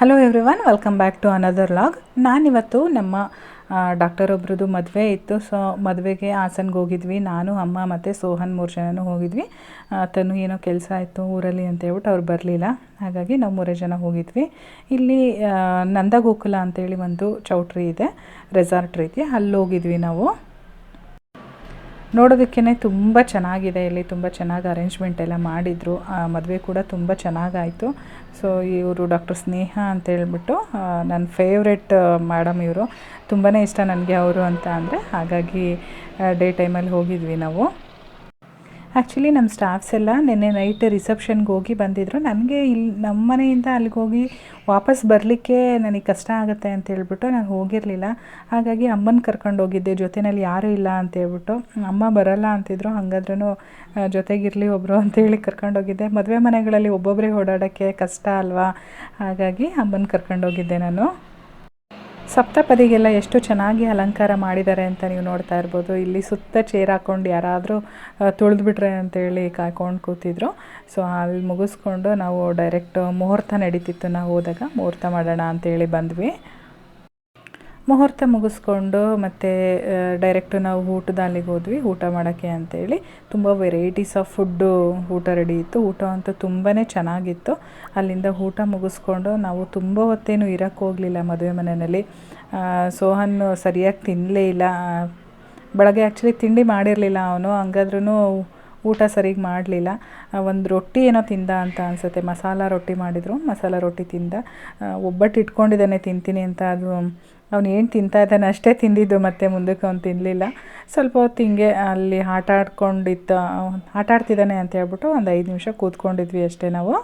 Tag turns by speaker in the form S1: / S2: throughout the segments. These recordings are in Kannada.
S1: Hello every welcome back to another vlog ನಾನಿವತ್ತು ನಮ್ಮ ಡಾಕ್ಟರ್ ಒಬ್ರದ್ದು ಮದುವೆ ಇತ್ತು. ಸೊ ಮದುವೆಗೆ ಹಾಸನ್ಗೆ ಹೋಗಿದ್ವಿ. ನಾನು, ಅಮ್ಮ ಮತ್ತು ಸೋಹನ್ ಮೂರು ಜನನೂ ಹೋಗಿದ್ವಿ. ತನು ಏನೋ ಕೆಲಸ ಇತ್ತು ಊರಲ್ಲಿ ಅಂತ ಹೇಳ್ಬಿಟ್ಟು ಅವ್ರು ಬರಲಿಲ್ಲ. ಹಾಗಾಗಿ ನಾವು ಮೂರೇ ಜನ ಹೋಗಿದ್ವಿ. ಇಲ್ಲಿ ನಂದಗೋಕುಲ ಅಂತೇಳಿ ಒಂದು ಚೌಟ್ರಿ ಇದೆ, ರೆಸಾರ್ಟ್ ರೀತಿ. ಅಲ್ಲಿ ಹೋಗಿದ್ವಿ ನಾವು. ನೋಡೋದಕ್ಕೇ ತುಂಬ ಚೆನ್ನಾಗಿದೆ ಇಲ್ಲಿ, ತುಂಬ ಚೆನ್ನಾಗಿ ಅರೇಂಜ್ಮೆಂಟ್ ಎಲ್ಲ ಮಾಡಿದರು. ಮದುವೆ ಕೂಡ ತುಂಬ ಚೆನ್ನಾಗಾಯಿತು. ಸೊ ಇವರು ಡಾಕ್ಟರ್ ಸ್ನೇಹ ಅಂತ ಹೇಳ್ಬಿಟ್ಟು ನನ್ನ ಫೇವ್ರೆಟ್ ಮೇಡಮ್ ಇವರು. ತುಂಬಾ ಇಷ್ಟ ನನಗೆ ಅವರು ಅಂತ ಅಂದರೆ, ಹಾಗಾಗಿ ಡೇ ಟೈಮಲ್ಲಿ ಹೋಗಿದ್ವಿ ನಾವು. ಆ್ಯಕ್ಚುಲಿ ನಮ್ಮ ಸ್ಟಾಫ್ಸ್ ಎಲ್ಲ ನಿನ್ನೆ ನೈಟ್ ರಿಸೆಪ್ಷನ್ಗೆ ಹೋಗಿ ಬಂದಿದ್ದರು ನನಗೆ ಇಲ್ಲಿ ನಮ್ಮ ಮನೆಯಿಂದ ಅಲ್ಲಿಗೆ ಹೋಗಿ ವಾಪಸ್ ಬರಲಿಕ್ಕೆ ನನಗೆ ಕಷ್ಟ ಆಗುತ್ತೆ ಅಂತ ಹೇಳ್ಬಿಟ್ಟು ನಾನು ಹೋಗಿರಲಿಲ್ಲ. ಹಾಗಾಗಿ ಅಮ್ಮನ ಕರ್ಕೊಂಡು ಹೋಗಿದ್ದೆ. ಜೊತೆಯಲ್ಲಿ ಯಾರೂ ಇಲ್ಲ ಅಂತ ಹೇಳ್ಬಿಟ್ಟು. ಅಮ್ಮ ಬರಲ್ಲ ಅಂತಿದ್ರು. ಹಾಗಾದ್ರೂ ಜೊತೆಗಿರಲಿ ಒಬ್ಬರು ಅಂತೇಳಿ ಕರ್ಕೊಂಡು ಹೋಗಿದ್ದೆ. ಮದುವೆ ಮನೆಗಳಲ್ಲಿ ಒಬ್ಬೊಬ್ಬರೇ ಓಡಾಡೋಕ್ಕೆ ಕಷ್ಟ ಅಲ್ವಾ? ಹಾಗಾಗಿ ಅಮ್ಮನ ಕರ್ಕೊಂಡು ಹೋಗಿದ್ದೆ ನಾನು. ಸಪ್ತಪದಿಗೆಲ್ಲ ಎಷ್ಟು ಚೆನ್ನಾಗಿ ಅಲಂಕಾರ ಮಾಡಿದ್ದಾರೆ ಅಂತ ನೀವು ನೋಡ್ತಾ ಇರ್ಬೋದು. ಇಲ್ಲಿ ಸುತ್ತ ಚೇರ್ ಹಾಕ್ಕೊಂಡು ಯಾರಾದರೂ ತುಳಿದ್ಬಿಟ್ರೆ ಅಂತೇಳಿ ಕಾಯ್ಕೊಂಡು ಕೂತಿದ್ರು. ಸೊ ಅಲ್ಲಿ ಮುಗಿಸ್ಕೊಂಡು ನಾವು ಡೈರೆಕ್ಟ್ ಮುಹೂರ್ತ ನಡೀತಿತ್ತು ನಾವು ಹೋದಾಗ ಮುಹೂರ್ತ ಮಾಡೋಣ ಅಂತೇಳಿ ಬಂದ್ವಿ. ಮುಹೂರ್ತ ಮುಗಿಸ್ಕೊಂಡು ಮತ್ತು ಡೈರೆಕ್ಟ್ ನಾವು ಊಟದ ಅಲ್ಲಿಗೆ ಹೋದ್ವಿ. ಊಟ ಮಾಡೋಕ್ಕೆ ಅಂತೇಳಿ ತುಂಬ ವೆರೈಟೀಸ್ ಆಫ್ ಫುಡ್ಡು ಊಟ ರೆಡಿ ಇತ್ತು. ಊಟ ಅಂತೂ ತುಂಬಾ ಚೆನ್ನಾಗಿತ್ತು. ಅಲ್ಲಿಂದ ಊಟ ಮುಗಿಸ್ಕೊಂಡು ನಾವು ತುಂಬ ಹೊತ್ತೇನು ಇರೋಕ್ಕೆ ಹೋಗಲಿಲ್ಲ ಮದುವೆ ಮನೆಯಲ್ಲಿ. ಸೋಹನ್ ಸರಿಯಾಗಿ ತಿನ್ನಲೇ ಇಲ್ಲ. ಬೆಳಗ್ಗೆ ಆ್ಯಕ್ಚುಲಿ ತಿಂಡಿ ಮಾಡಿರಲಿಲ್ಲ ಅವನು. ಹಂಗಾದ್ರೂ ಊಟ ಸರಿಗೆ ಮಾಡಲಿಲ್ಲ. ಒಂದು ರೊಟ್ಟಿ ಏನೋ ತಿಂದ ಅಂತ ಅನಿಸುತ್ತೆ. ಮಸಾಲ ರೊಟ್ಟಿ ಮಾಡಿದರು. ಮಸಾಲ ರೊಟ್ಟಿ ತಿಂದ. ಒಬ್ಬಟ್ಟು ಇಟ್ಕೊಂಡಿದ್ದಾನೆ ತಿಂತೀನಿ ಅಂತ ಅದು ಅವ್ನು ಏನು ತಿಂತಾ ಇದ್ದಾನೆ ಅಷ್ಟೇ ತಿಂದಿದ್ದು, ಮತ್ತೆ ಮುಂದಕ್ಕೆ ಅವ್ನು ತಿನ್ನಲಿಲ್ಲ ಸ್ವಲ್ಪ ಹೊತ್ತು ಹಿಂಗೆ ಅಲ್ಲಿ ಆಟ ಆಡ್ಕೊಂಡಿದ್ದ, ಆಟ ಆಡ್ತಿದ್ದಾನೆ ಅಂತ ಹೇಳ್ಬಿಟ್ಟು ಒಂದು ಐದು ನಿಮಿಷ ಕೂತ್ಕೊಂಡಿದ್ವಿ ಅಷ್ಟೇ ನಾವು.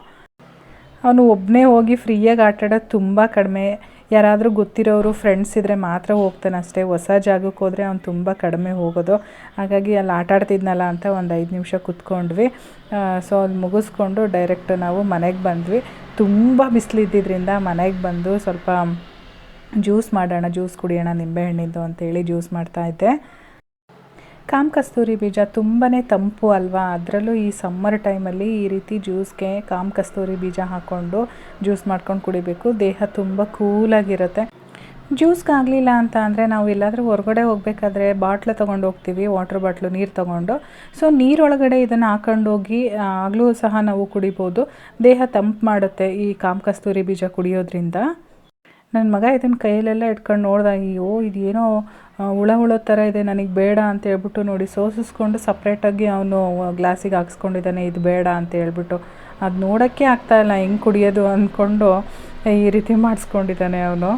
S1: ಅವನು ಒಬ್ಬನೇ ಹೋಗಿ ಫ್ರೀಯಾಗಿ ಆಟ ಆಡೋದು ತುಂಬ ಕಡಿಮೆ. ಯಾರಾದರೂ ಗೊತ್ತಿರೋರು ಫ್ರೆಂಡ್ಸ್ ಇದ್ದರೆ ಮಾತ್ರ ಹೋಗ್ತಾನೆ ಅಷ್ಟೇ. ಹೊಸ ಜಾಗಕ್ಕೆ ಹೋದರೆ ಅವ್ನು ತುಂಬ ಕಡಿಮೆ ಹೋಗೋದು. ಹಾಗಾಗಿ ಅಲ್ಲಿ ಆಟ ಆಡ್ತಿದ್ನಲ್ಲ ಅಂತ ಒಂದು ಐದು ನಿಮಿಷ ಕೂತ್ಕೊಂಡ್ವಿ. ಸೊ ಅಲ್ಲಿ ಮುಗಿಸ್ಕೊಂಡು ಡೈರೆಕ್ಟ್ ನಾವು ಮನೆಗೆ ಬಂದ್ವಿ. ತುಂಬ ಬಿಸಿಲಿದ್ದಿದ್ರಿಂದ ಮನೆಗೆ ಬಂದು ಸ್ವಲ್ಪ ಜ್ಯೂಸ್ ಮಾಡೋಣ, ಜ್ಯೂಸ್ ಕುಡಿಯೋಣ, ನಿಂಬೆಹಣ್ಣಿಂದು ಅಂತೇಳಿ ಜ್ಯೂಸ್ ಮಾಡ್ತಾಯಿದ್ದೆ ಕಾಮ್ ಕಸ್ತೂರಿ ಬೀಜ ತುಂಬಾ ತಂಪು ಅಲ್ವಾ? ಅದರಲ್ಲೂ ಈ ಸಮ್ಮರ್ ಟೈಮಲ್ಲಿ ಈ ರೀತಿ ಜ್ಯೂಸ್ಗೆ ಕಾಮ್ ಕಸ್ತೂರಿ ಬೀಜ ಹಾಕ್ಕೊಂಡು ಜ್ಯೂಸ್ ಮಾಡ್ಕೊಂಡು ಕುಡಿಬೇಕು. ದೇಹ ತುಂಬ ಕೂಲಾಗಿರುತ್ತೆ ಜ್ಯೂಸ್ಗೆ ಆಗಲಿಲ್ಲ ಅಂತ ಅಂದರೆ ನಾವು ಎಲ್ಲಾದರೂ ಹೊರಗಡೆ ಹೋಗಬೇಕಾದ್ರೆ ಬಾಟ್ಲು ತೊಗೊಂಡು ಹೋಗ್ತೀವಿ ವಾಟರ್ ಬಾಟ್ಲು ನೀರು ತೊಗೊಂಡು. ಸೊ ನೀರೊಳಗಡೆ ಇದನ್ನು ಹಾಕೊಂಡು ಹೋಗಿ ಆಗಲೂ ಸಹ ನಾವು ಕುಡಿಬೋದು. ದೇಹ ತಂಪು ಮಾಡುತ್ತೆ ಈ ಕಾಮ್ ಕಸ್ತೂರಿ ಬೀಜ ಕುಡಿಯೋದ್ರಿಂದ. ನನ್ನ ಮಗ ಇದನ್ನು ಕೈಯಲ್ಲೆಲ್ಲ ಇಟ್ಕೊಂಡು ನೋಡ್ದ, ಅಯ್ಯೋ, ಇದೇನೋ ಹುಳ ಹುಳ ಥರ ಇದೆ, ನನಗೆ ಬೇಡ ಅಂತ ಹೇಳ್ಬಿಟ್ಟು ನೋಡಿ ಸೋಸಿಸ್ಕೊಂಡು ಸಪ್ರೇಟಾಗಿ ಅವನು ಗ್ಲಾಸಿಗೆ ಹಾಕ್ಸ್ಕೊಂಡಿದ್ದಾನೆ, ಇದು ಬೇಡ ಅಂತ ಹೇಳ್ಬಿಟ್ಟು. ಅದು ನೋಡೋಕ್ಕೆ ಆಗ್ತಾಯಿಲ್ಲ ಹೆಂಗೆ ಕುಡಿಯೋದು ಅಂದ್ಕೊಂಡು ಈ ರೀತಿ ಮಾಡಿಸ್ಕೊಂಡಿದ್ದಾನೆ ಅವನು.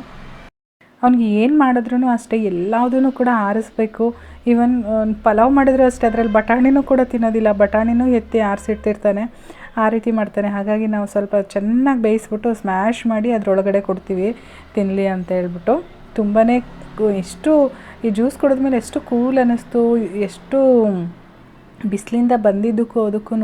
S1: ಅವ್ನಿಗೆ ಏನು ಮಾಡಿದ್ರೂ ಅಷ್ಟೇ ಎಲ್ಲದೂ ಕೂಡ ಆರಿಸ್ಬೇಕು. ಈವನ್ ಪಲಾವ್ ಮಾಡಿದ್ರು ಅಷ್ಟೇ, ಅದರಲ್ಲಿ ಬಟಾಣಿನೂ ಕೂಡ ತಿನ್ನೋದಿಲ್ಲ. ಬಟಾಣಿನೂ ಎತ್ತಿ ಆರಿಸಿಟ್ಟಿರ್ತಾನೆ ಆ ರೀತಿ ಮಾಡ್ತಾನೆ. ಹಾಗಾಗಿ ನಾವು ಸ್ವಲ್ಪ ಚೆನ್ನಾಗಿ ಬೇಯಿಸ್ಬಿಟ್ಟು ಸ್ಮ್ಯಾಶ್ ಮಾಡಿ ಅದರೊಳಗಡೆ ಕೊಡ್ತೀವಿ. ತಿನ್ನಲಿ ಅಂತ ಹೇಳ್ಬಿಟ್ಟು. ತುಂಬಾ ಎಷ್ಟು ಈ ಜ್ಯೂಸ್ ಕುಡಿದ್ಮೇಲೆ ಎಷ್ಟು ಕೂಲ್ ಅನ್ನಿಸ್ತು. ಎಷ್ಟು ಬಿಸಿಲಿಂದ ಬಂದಿದ್ದಕ್ಕೂ ಅದಕ್ಕೂ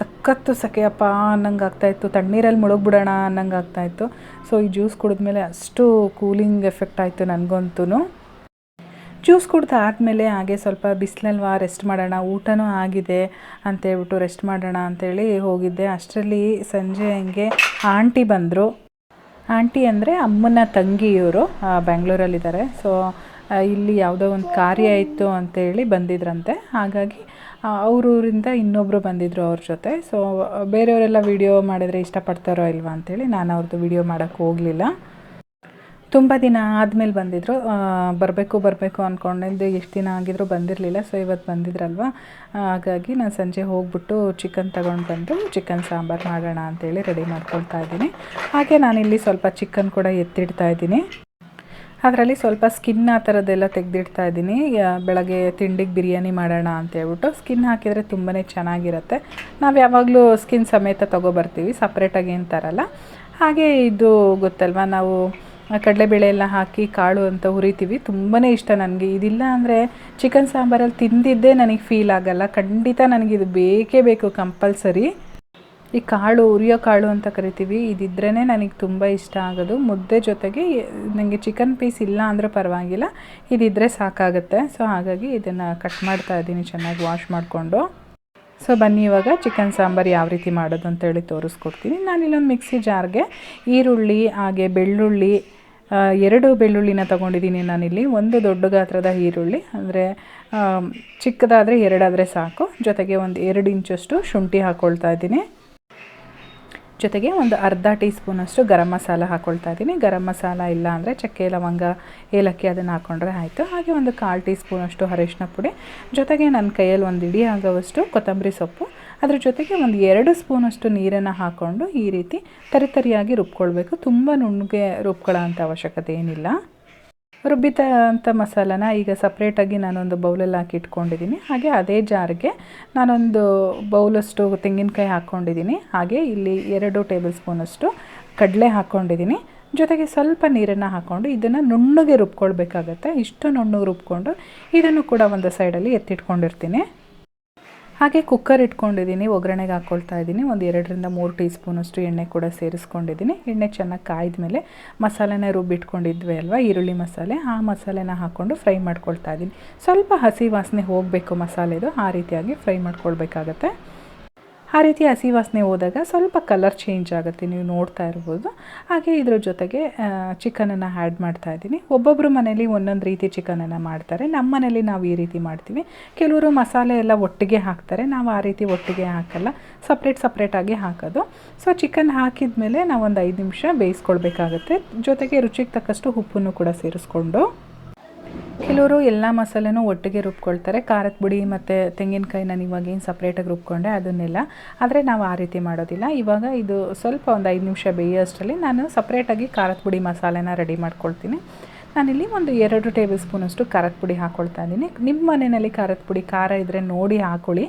S1: ಸಖತ್ತು ಸೆಕೆಯಪ್ಪ ಅನ್ನಂಗೆ ಆಗ್ತಾಯಿತ್ತು ತಣ್ಣೀರಲ್ಲಿ ಮುಳುಗ್ಬಿಡೋಣ ಅನ್ನಂಗೆ ಆಗ್ತಾಯಿತ್ತು ಸೊ ಈ ಜ್ಯೂಸ್ ಕುಡಿದ್ಮೇಲೆ ಅಷ್ಟು ಕೂಲಿಂಗ್ ಎಫೆಕ್ಟ್ ಆಯಿತು ನನಗಂತೂ ಜ್ಯೂಸ್ ಆದಮೇಲೆ ಹಾಗೆ ಸ್ವಲ್ಪ ಬಿಸಿಲಲ್ವಾ, ರೆಸ್ಟ್ ಮಾಡೋಣ, ಊಟನೂ ಆಗಿದೆ ಅಂತೇಳ್ಬಿಟ್ಟು ರೆಸ್ಟ್ ಮಾಡೋಣ ಅಂತೇಳಿ ಹೋಗಿದ್ದೆ. ಅಷ್ಟರಲ್ಲಿ ಸಂಜೆ ಹಂಗೆ ಆಂಟಿ ಬಂದರು. ಆಂಟಿ ಅಂದರೆ ಅಮ್ಮನ ತಂಗಿಯವರು ಬೆಂಗಳೂರಲ್ಲಿದ್ದಾರೆ ಸೊ ಇಲ್ಲಿ ಯಾವುದೋ ಒಂದು ಕಾರ್ಯ ಇತ್ತು ಅಂತೇಳಿ ಬಂದಿದ್ರಂತೆ. ಹಾಗಾಗಿ ಅವರೂರಿಂದ ಇನ್ನೊಬ್ಬರು ಬಂದಿದ್ದರು ಅವ್ರ ಜೊತೆ. ಸೊ ಬೇರೆಯವರೆಲ್ಲ ವಿಡಿಯೋ ಮಾಡಿದರೆ ಇಷ್ಟಪಡ್ತಾರೋ ಇಲ್ವಾ ಅಂತೇಳಿ ನಾನು ಅವ್ರದ್ದು ವಿಡಿಯೋ ಮಾಡೋಕ್ಕೆ ಹೋಗಲಿಲ್ಲ. ತುಂಬ ದಿನ ಆದಮೇಲೆ ಬಂದಿದ್ದರು ಬರಬೇಕು ಬರಬೇಕು ಅಂದ್ಕೊಂಡಿದ್ದು ಎಷ್ಟು ದಿನ ಆಗಿದ್ರು ಬಂದಿರಲಿಲ್ಲ. ಸೊ ಇವತ್ತು ಬಂದಿದ್ರಲ್ವ? ಹಾಗಾಗಿ ನಾನು ಸಂಜೆ ಹೋಗ್ಬಿಟ್ಟು ಚಿಕನ್ ತಗೊಂಡು ಬಂದು ಚಿಕನ್ ಸಾಂಬಾರು ಮಾಡೋಣ ಅಂತೇಳಿ ರೆಡಿ ಮಾಡ್ಕೊಳ್ತಾ ಇದ್ದೀನಿ. ಹಾಗೆ ನಾನಿಲ್ಲಿ ಸ್ವಲ್ಪ ಚಿಕನ್ ಕೂಡ ಎತ್ತಿಡ್ತಾ ಇದ್ದೀನಿ. ಅದರಲ್ಲಿ ಸ್ವಲ್ಪ ಸ್ಕಿನ್ ಆ ಥರದ್ದೆಲ್ಲ ತೆಗೆದಿಡ್ತಾ ಇದ್ದೀನಿ. ಬೆಳಗ್ಗೆ ತಿಂಡಿಗೆ ಬಿರಿಯಾನಿ ಮಾಡೋಣ ಅಂತ ಹೇಳ್ಬಿಟ್ಟು ಸ್ಕಿನ್ ಹಾಕಿದರೆ ತುಂಬಾ ಚೆನ್ನಾಗಿರುತ್ತೆ. ನಾವು ಯಾವಾಗಲೂ ಸ್ಕಿನ್ ಸಮೇತ ತೊಗೊಬರ್ತೀವಿ ಸಪ್ರೇಟಾಗಿ ಏನು ತರಲ್ಲ. ಹಾಗೆ ಇದು ಗೊತ್ತಲ್ವ, ನಾವು ಕಡಲೆಬೇಳೆ ಎಲ್ಲ ಹಾಕಿ ಕಾಳು ಅಂತ ಹುರಿತೀವಿ. ತುಂಬಾ ಇಷ್ಟ ನನಗೆ. ಇದಿಲ್ಲ ಅಂದರೆ ಚಿಕನ್ ಸಾಂಬಾರಲ್ಲಿ ತಿಂದಿದ್ದೇ ನನಗೆ ಫೀಲ್ ಆಗಲ್ಲ. ಖಂಡಿತ ನನಗಿದು ಬೇಕೇ ಬೇಕು ಕಂಪಲ್ಸರಿ ಈ ಕಾಳು, ಉರಿಯೋ ಕಾಳು ಅಂತ ಕರಿತೀವಿ. ಇದಿದ್ರೇ ನನಗೆ ತುಂಬ ಇಷ್ಟ ಆಗೋದು. ಮುದ್ದೆ ಜೊತೆಗೆ ನನಗೆ ಚಿಕನ್ ಪೀಸ್ ಇಲ್ಲ ಅಂದರೆ ಪರವಾಗಿಲ್ಲ. ಇದಿದ್ದರೆ ಸಾಕಾಗುತ್ತೆ. ಸೊ ಹಾಗಾಗಿ ಇದನ್ನು ಕಟ್ ಮಾಡ್ತಾ ಇದ್ದೀನಿ ಚೆನ್ನಾಗಿ ವಾಶ್ ಮಾಡಿಕೊಂಡು. ಸೊ ಬನ್ನಿ ಇವಾಗ ಚಿಕನ್ ಸಾಂಬಾರು ಯಾವ ರೀತಿ ಮಾಡೋದು ಅಂತೇಳಿ ತೋರಿಸ್ಕೊಡ್ತೀನಿ. ನಾನಿಲ್ಲೊಂದು ಮಿಕ್ಸಿ ಜಾರ್ಗೆ ಈರುಳ್ಳಿ, ಹಾಗೆ ಬೆಳ್ಳುಳ್ಳಿ ಎರಡು ಬೆಳ್ಳುಳ್ಳಿನ ತೊಗೊಂಡಿದ್ದೀನಿ ನಾನಿಲ್ಲಿ. ಒಂದು ದೊಡ್ಡ ಗಾತ್ರದ ಈರುಳ್ಳಿ, ಅಂದರೆ ಚಿಕ್ಕದಾದರೆ ಎರಡಾದರೆ ಸಾಕು. ಜೊತೆಗೆ ಒಂದು ಎರಡು ಇಂಚಷ್ಟು ಶುಂಠಿ ಹಾಕ್ಕೊಳ್ತಾ ಇದ್ದೀನಿ. ಜೊತೆಗೆ ಒಂದು ಅರ್ಧ ಟೀ ಸ್ಪೂನಷ್ಟು ಗರಂ ಮಸಾಲ ಹಾಕ್ಕೊಳ್ತಾ ಇದ್ದೀನಿ. ಗರಂ ಮಸಾಲ ಇಲ್ಲ ಅಂದರೆ ಚಕ್ಕೆ, ಲವಂಗ, ಏಲಕ್ಕಿ ಅದನ್ನು ಹಾಕ್ಕೊಂಡ್ರೆ ಆಯಿತು. ಹಾಗೆ ಒಂದು ಕಾಲು ಟೀ ಸ್ಪೂನಷ್ಟು ಅರಿಶಿನ ಪುಡಿ. ಜೊತೆಗೆ ನನ್ನ ಕೈಯಲ್ಲಿ ಒಂದು ಇಡೀ ಆಗೋವಷ್ಟು ಕೊತ್ತಂಬರಿ ಸೊಪ್ಪು. ಅದ್ರ ಜೊತೆಗೆ ಒಂದು ಎರಡು ಸ್ಪೂನಷ್ಟು ನೀರನ್ನು ಹಾಕ್ಕೊಂಡು ಈ ರೀತಿ ತರಿತರಿಯಾಗಿ ರುಬ್ಕೊಳ್ಬೇಕು. ತುಂಬ ನುಣ್ಣಗೆ ರುಬ್ಕೊಳ್ಳೋ ಅಂಥ ಅವಶ್ಯಕತೆ ಏನಿಲ್ಲ. ರುಬ್ಬಿತ ಅಂಥ ಮಸಾಲನ ಈಗ ಸಪ್ರೇಟಾಗಿ ನಾನೊಂದು ಬೌಲಲ್ಲಿ ಹಾಕಿ ಇಟ್ಕೊಂಡಿದ್ದೀನಿ ಹಾಗೆ ಅದೇ ಜಾರ್ಗೆ ನಾನೊಂದು ಬೌಲಷ್ಟು ತೆಂಗಿನಕಾಯಿ ಹಾಕ್ಕೊಂಡಿದ್ದೀನಿ ಹಾಗೆ ಇಲ್ಲಿ ಎರಡು ಟೇಬಲ್ ಸ್ಪೂನಷ್ಟು ಕಡಲೆ ಹಾಕ್ಕೊಂಡಿದ್ದೀನಿ ಜೊತೆಗೆ ಸ್ವಲ್ಪ ನೀರನ್ನು ಹಾಕ್ಕೊಂಡು ಇದನ್ನು ನುಣ್ಣಗೆ ರುಬ್ಕೊಳ್ಬೇಕಾಗತ್ತೆ. ಇಷ್ಟು ನುಣ್ಣಗೆ ರುಬ್ಕೊಂಡು ಇದನ್ನು ಕೂಡ ಒಂದು ಸೈಡಲ್ಲಿ ಎತ್ತಿಟ್ಕೊಂಡಿರ್ತೀನಿ. ಹಾಗೆ ಕುಕ್ಕರ್ ಇಟ್ಕೊಂಡಿದ್ದೀನಿ, ಒಗ್ಗರಣೆಗೆ ಹಾಕ್ಕೊಳ್ತಾ ಇದ್ದೀನಿ. ಒಂದು ಎರಡರಿಂದ ಮೂರು ಟೀ ಸ್ಪೂನಷ್ಟು ಎಣ್ಣೆ ಕೂಡ ಸೇರಿಸ್ಕೊಂಡಿದ್ದೀನಿ. ಎಣ್ಣೆ ಚೆನ್ನಾಗಿ ಕಾಯ್ದ ಮೇಲೆ ಮಸಾಲೆನ ರುಬ್ಬಿಟ್ಕೊಂಡಿದ್ವಿ ಅಲ್ವಾ, ಈರುಳ್ಳಿ ಮಸಾಲೆ. ಆ ಮಸಾಲೆನ ಹಾಕ್ಕೊಂಡು ಫ್ರೈ ಮಾಡ್ಕೊಳ್ತಾ ಇದ್ದೀನಿ. ಸ್ವಲ್ಪ ಹಸಿ ವಾಸನೆ ಹೋಗಬೇಕು ಮಸಾಲೆದು, ಆ ರೀತಿಯಾಗಿ ಫ್ರೈ ಮಾಡ್ಕೊಳ್ಬೇಕಾಗತ್ತೆ. ಆ ರೀತಿ ಹಸಿ ವಾಸನೆ ಹೋದಾಗ ಸ್ವಲ್ಪ ಕಲರ್ ಚೇಂಜ್ ಆಗುತ್ತೆ, ನೀವು ನೋಡ್ತಾ ಇರ್ಬೋದು. ಹಾಗೆ ಇದ್ರ ಜೊತೆಗೆ ಚಿಕನನ್ನು ಆ್ಯಡ್ ಮಾಡ್ತಾ ಇದ್ದೀನಿ. ಒಬ್ಬೊಬ್ಬರು ಮನೇಲಿ ಒಂದೊಂದು ರೀತಿ ಚಿಕನನ್ನು ಮಾಡ್ತಾರೆ. ನಮ್ಮ ಮನೇಲಿ ನಾವು ಈ ರೀತಿ ಮಾಡ್ತೀವಿ. ಕೆಲವರು ಮಸಾಲೆ ಎಲ್ಲ ಒಟ್ಟಿಗೆ ಹಾಕ್ತಾರೆ. ನಾವು ಆ ರೀತಿ ಒಟ್ಟಿಗೆ ಹಾಕಲ್ಲ. ಸಪ್ರೇಟ್ ಸಪ್ರೇಟಾಗಿ ಹಾಕೋದು. ಸೊ ಚಿಕನ್ ಹಾಕಿದ ಮೇಲೆ ನಾವು ಒಂದು ಐದು ನಿಮಿಷ ಬೇಯಿಸ್ಕೊಳ್ಬೇಕಾಗುತ್ತೆ. ಜೊತೆಗೆ ರುಚಿಗೆ ತಕ್ಕಷ್ಟು ಉಪ್ಪನ್ನು ಕೂಡ ಸೇರಿಸ್ಕೊಂಡು. ಕೆಲವರು ಎಲ್ಲ ಮಸಾಲೆನೂ ಒಟ್ಟಿಗೆ ರುಬ್ಕೊಳ್ತಾರೆ. ಖಾರದ ಪುಡಿ ಮತ್ತು ತೆಂಗಿನಕಾಯಿ ನಾನು ಇವಾಗ ಏನು ಸಪ್ರೇಟಾಗಿ ರುಬ್ಕೊಂಡೆ ಅದನ್ನೆಲ್ಲ. ಆದರೆ ನಾವು ಆ ರೀತಿ ಮಾಡೋದಿಲ್ಲ. ಇವಾಗ ಇದು ಸ್ವಲ್ಪ ಒಂದು ಐದು ನಿಮಿಷ ಬೇಯೋಷ್ಟರಲ್ಲಿ ನಾನು ಸಪ್ರೇಟಾಗಿ ಖಾರದ ಪುಡಿ ಮಸಾಲೆನ ರೆಡಿ ಮಾಡ್ಕೊಳ್ತೀನಿ. ನಾನಿಲ್ಲಿ ಒಂದು ಎರಡು ಟೇಬಲ್ ಸ್ಪೂನಷ್ಟು ಖಾರದ ಪುಡಿ ಹಾಕ್ಕೊಳ್ತಾ ಇದ್ದೀನಿ. ನಿಮ್ಮ ಮನೆಯಲ್ಲಿ ಖಾರದ ಪುಡಿ ಖಾರ ಇದ್ದರೆ ನೋಡಿ ಹಾಕ್ಕೊಳ್ಳಿ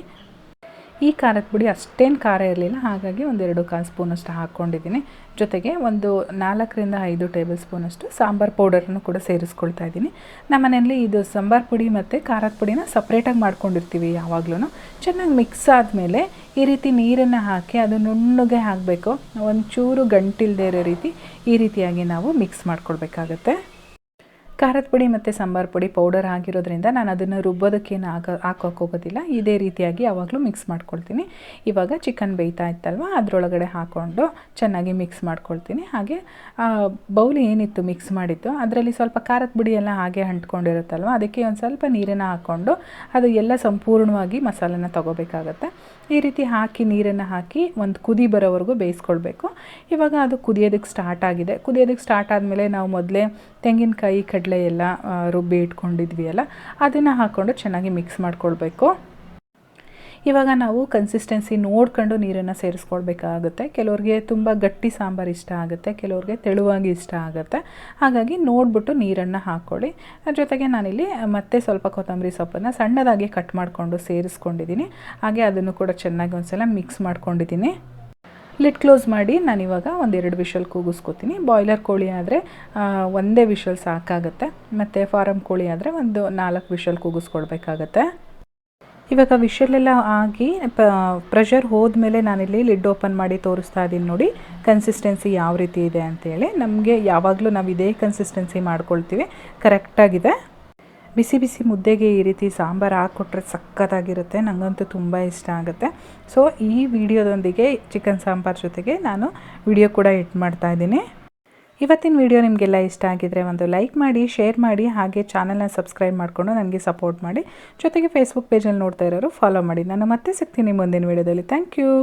S1: ಈ ಖಾರದ ಪುಡಿ ಅಷ್ಟೇನು ಖಾರ ಇರಲಿಲ್ಲ, ಹಾಗಾಗಿ ಒಂದೆರಡು ಕಾಲು ಸ್ಪೂನಷ್ಟು ಹಾಕ್ಕೊಂಡಿದ್ದೀನಿ ಜೊತೆಗೆ ಒಂದು ನಾಲ್ಕರಿಂದ ಐದು ಟೇಬಲ್ ಸ್ಪೂನಷ್ಟು ಸಾಂಬಾರು ಪೌಡರನ್ನು ಕೂಡ ಸೇರಿಸ್ಕೊಳ್ತಾ ಇದ್ದೀನಿ. ನಮ್ಮ ಮನೆಯಲ್ಲಿ ಇದು ಸಾಂಬಾರು ಪುಡಿ ಮತ್ತು ಖಾರದ ಪುಡಿನ ಸಪ್ರೇಟಾಗಿ ಮಾಡ್ಕೊಂಡಿರ್ತೀವಿ ಯಾವಾಗಲೂ ಚೆನ್ನಾಗಿ ಮಿಕ್ಸ್ ಆದಮೇಲೆ ಈ ರೀತಿ ನೀರನ್ನು ಹಾಕಿ ಅದು ನುಣ್ಣಗೆ ಹಾಕಬೇಕು. ಒಂಚೂರು ಗಂಟಿಲ್ದೇ ಇರೋ ರೀತಿ ಈ ರೀತಿಯಾಗಿ ನಾವು ಮಿಕ್ಸ್ ಮಾಡ್ಕೊಳ್ಬೇಕಾಗತ್ತೆ. ಖಾರದ ಪುಡಿ ಮತ್ತು ಸಾಂಬಾರು ಪುಡಿ ಪೌಡರ್ ಆಗಿರೋದ್ರಿಂದ ನಾನು ಅದನ್ನು ರುಬ್ಬೋದಕ್ಕೇನು ಆಗ, ಹಾಕೋಕೆ ಹೋಗೋದಿಲ್ಲ. ಇದೇ ರೀತಿಯಾಗಿ ಯಾವಾಗಲೂ ಮಿಕ್ಸ್ ಮಾಡ್ಕೊಳ್ತೀನಿ. ಇವಾಗ ಚಿಕನ್ ಬೇಯ್ತಾ ಇತ್ತಲ್ವ? ಅದರೊಳಗಡೆ ಹಾಕ್ಕೊಂಡು ಚೆನ್ನಾಗಿ ಮಿಕ್ಸ್ ಮಾಡ್ಕೊಳ್ತೀನಿ. ಹಾಗೆ ಬೌಲ್ ಏನಿತ್ತು ಮಿಕ್ಸ್ ಮಾಡಿದ್ದು, ಅದರಲ್ಲಿ ಸ್ವಲ್ಪ ಖಾರದ ಪುಡಿ ಎಲ್ಲ ಹಾಗೆ ಅಂಟ್ಕೊಂಡಿರುತ್ತಲ್ವ? ಅದಕ್ಕೆ ಒಂದು ಸ್ವಲ್ಪ ನೀರನ್ನು ಹಾಕ್ಕೊಂಡು ಅದು ಎಲ್ಲ ಸಂಪೂರ್ಣವಾಗಿ ಮಸಾಲೆನ ತೊಗೋಬೇಕಾಗತ್ತೆ. ಈ ರೀತಿ ಹಾಕಿ, ನೀರನ್ನು ಹಾಕಿ ಒಂದು ಕುದಿ ಬರೋವರೆಗೂ ಬೇಯಿಸ್ಕೊಳ್ಬೇಕು. ಇವಾಗ ಅದು ಕುದಿಯೋದಕ್ಕೆ ಸ್ಟಾರ್ಟ್ ಆಗಿದೆ. ಕುದಿಯೋದಕ್ಕೆ ಸ್ಟಾರ್ಟ್ ಆದಮೇಲೆ ನಾವು ಮೊದಲೇ ತೆಂಗಿನಕಾಯಿ, ಕಡಲೆ ಎಲ್ಲ ರುಬ್ಬಿ ಇಟ್ಕೊಂಡಿದ್ವಿ ಅಲ್ಲ ಅದನ್ನು ಹಾಕ್ಕೊಂಡು ಚೆನ್ನಾಗಿ ಮಿಕ್ಸ್ ಮಾಡ್ಕೊಳ್ಬೇಕು. ಇವಾಗ ನಾವು ಕನ್ಸಿಸ್ಟೆನ್ಸಿ ನೋಡ್ಕೊಂಡು ನೀರನ್ನು ಸೇರಿಸ್ಕೊಳ್ಬೇಕಾಗುತ್ತೆ. ಕೆಲವ್ರಿಗೆ ತುಂಬ ಗಟ್ಟಿ ಸಾಂಬಾರು ಇಷ್ಟ ಆಗುತ್ತೆ, ಕೆಲವ್ರಿಗೆ ತೆಳುವಾಗಿ ಇಷ್ಟ ಆಗುತ್ತೆ. ಹಾಗಾಗಿ ನೋಡಿಬಿಟ್ಟು ನೀರನ್ನು ಹಾಕ್ಕೊಳ್ಳಿ. ಜೊತೆಗೆ ನಾನಿಲ್ಲಿ ಮತ್ತೆ ಸ್ವಲ್ಪ ಕೊತ್ತಂಬರಿ ಸೊಪ್ಪನ್ನು ಸಣ್ಣದಾಗಿ ಕಟ್ ಮಾಡಿಕೊಂಡು ಸೇರಿಸ್ಕೊಂಡಿದ್ದೀನಿ. ಹಾಗೆ ಅದನ್ನು ಕೂಡ ಚೆನ್ನಾಗಿ ಒಂದ್ಸಲ ಮಿಕ್ಸ್ ಮಾಡ್ಕೊಂಡಿದ್ದೀನಿ. ಲಿಡ್ ಕ್ಲೋಸ್ ಮಾಡಿ ನಾನಿವಾಗ ಒಂದೆರಡು ವಿಷಲ್ ಕೂಗಿಸ್ಕೊತೀನಿ. ಬಾಯ್ಲರ್ ಕೋಳಿ ಆದರೆ ಒಂದೇ ವಿಷಲ್ ಸಾಕಾಗುತ್ತೆ. ಮತ್ತು ಫಾರಮ್ ಕೋಳಿ ಆದರೆ ಒಂದು ನಾಲ್ಕು ವಿಷಲ್ ಕೂಗಿಸ್ಕೊಳ್ಬೇಕಾಗತ್ತೆ ಇವಾಗ ವಿಷಲೆಲ್ಲ ಆಗಿ, ಪ, ಪ್ರೆಷರ್ ಹೋದ್ಮೇಲೆ ನಾನಿಲ್ಲಿ ಲಿಡ್ ಓಪನ್ ಮಾಡಿ ತೋರಿಸ್ತಾ ಇದ್ದೀನಿ ನೋಡಿ, ಕನ್ಸಿಸ್ಟೆನ್ಸಿ ಯಾವ ರೀತಿ ಇದೆ ಅಂತೇಳಿ. ನಮಗೆ ಯಾವಾಗಲೂ ನಾವು ಇದೇ ಕನ್ಸಿಸ್ಟೆನ್ಸಿ ಮಾಡ್ಕೊಳ್ತೀವಿ. ಕರೆಕ್ಟಾಗಿದೆ. ಬಿಸಿ ಬಿಸಿ ಮುದ್ದೆಗೆ ಈ ರೀತಿ ಸಾಂಬಾರು ಹಾಕ್ಕೊಟ್ರೆ ಸಖತ್ತಾಗಿರುತ್ತೆ. ನನಗಂತೂ ತುಂಬ ಇಷ್ಟ ಆಗುತ್ತೆ. ಸೊ ಈ ವಿಡಿಯೋದೊಂದಿಗೆ ಚಿಕನ್ ಸಾಂಬಾರು ಜೊತೆಗೆ ನಾನು ವಿಡಿಯೋ ಕೂಡ ಎಡ್ ಮಾಡ್ತಾ ಇದ್ದೀನಿ. ಇವತ್ತಿನ ವಿಡಿಯೋ ನಿಮಗೆಲ್ಲ ಇಷ್ಟ ಆಗಿದ್ರೆ ಒಂದು ಲೈಕ್ ಮಾಡಿ, ಶೇರ್ ಮಾಡಿ, ಹಾಗೆ ಚಾನಲ್ನ ಸಬ್ಸ್ಕ್ರೈಬ್ ಮಾಡಿಕೊಂಡು ನನಗೆ ಸಪೋರ್ಟ್ ಮಾಡಿ. ಜೊತೆಗೆ ಫೇಸ್ಬುಕ್ ಪೇಜಲ್ಲಿ ನೋಡ್ತಾ ಇರೋರು ಫಾಲೋ ಮಾಡಿ. ನಾನು ಮತ್ತೆ ಸಿಗ್ತೀನಿ ಮುಂದಿನ ವಿಡಿಯೋದಲ್ಲಿ. Thank you